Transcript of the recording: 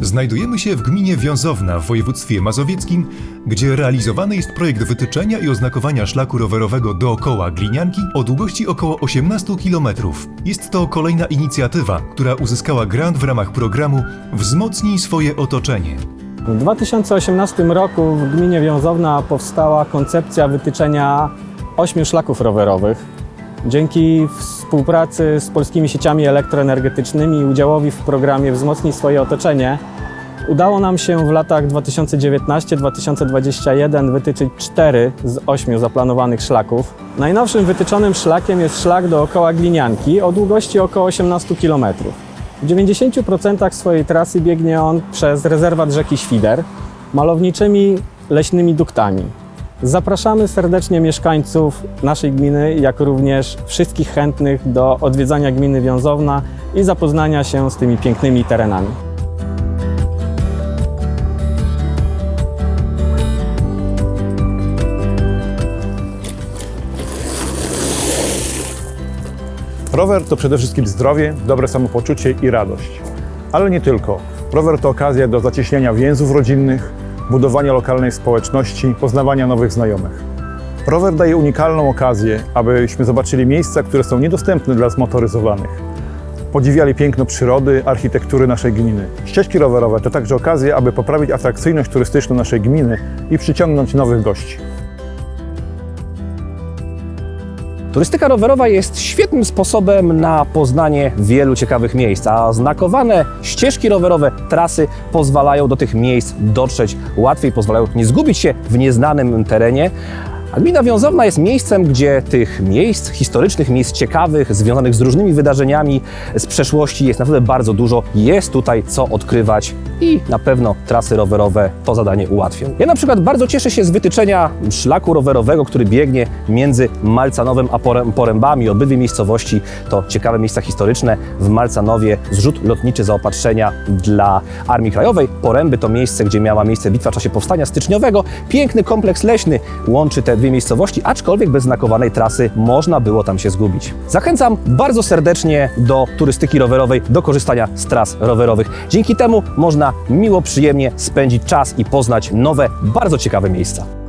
Znajdujemy się w gminie Wiązowna w województwie mazowieckim, gdzie realizowany jest projekt wytyczenia i oznakowania szlaku rowerowego dookoła Glinianki o długości około 18 km. Jest to kolejna inicjatywa, która uzyskała grant w ramach programu Wzmocnij swoje otoczenie. W 2018 roku w gminie Wiązowna powstała koncepcja wytyczenia ośmiu szlaków rowerowych. Dzięki współpracy z polskimi sieciami elektroenergetycznymi i udziałowi w programie Wzmocnij swoje otoczenie udało nam się w latach 2019-2021 wytyczyć cztery z ośmiu zaplanowanych szlaków. Najnowszym wytyczonym szlakiem jest szlak dookoła Glinianki o długości około 18 km. W 90% swojej trasy biegnie on przez rezerwat rzeki Świder, malowniczymi leśnymi duktami. Zapraszamy serdecznie mieszkańców naszej gminy, jak również wszystkich chętnych do odwiedzania gminy Wiązowna i zapoznania się z tymi pięknymi terenami. Rower to przede wszystkim zdrowie, dobre samopoczucie i radość. Ale nie tylko. Rower to okazja do zacieśniania więzów rodzinnych, budowania lokalnej społeczności, poznawania nowych znajomych. Rower daje unikalną okazję, abyśmy zobaczyli miejsca, które są niedostępne dla zmotoryzowanych. Podziwiali piękno przyrody, architektury naszej gminy. Ścieżki rowerowe to także okazja, aby poprawić atrakcyjność turystyczną naszej gminy i przyciągnąć nowych gości. Turystyka rowerowa jest świetnym sposobem na poznanie wielu ciekawych miejsc, a znakowane ścieżki rowerowe, trasy pozwalają do tych miejsc dotrzeć łatwiej, pozwalają nie zgubić się w nieznanym terenie. A gmina Wiązowna jest miejscem, gdzie tych miejsc historycznych, miejsc ciekawych, związanych z różnymi wydarzeniami z przeszłości jest naprawdę bardzo dużo. Jest tutaj co odkrywać i na pewno trasy rowerowe to zadanie ułatwią. Ja na przykład bardzo cieszę się z wytyczenia szlaku rowerowego, który biegnie między Malcanowem a Porę- Porębami. Obydwie miejscowości to ciekawe miejsca historyczne. W Malcanowie zrzut lotniczy zaopatrzenia dla Armii Krajowej. Poręby to miejsce, gdzie miała miejsce bitwa w czasie powstania styczniowego. Piękny kompleks leśny łączy dwie miejscowości, aczkolwiek bez znakowanej trasy można było tam się zgubić. Zachęcam bardzo serdecznie do turystyki rowerowej, do korzystania z tras rowerowych. Dzięki temu można miło, przyjemnie spędzić czas i poznać nowe, bardzo ciekawe miejsca.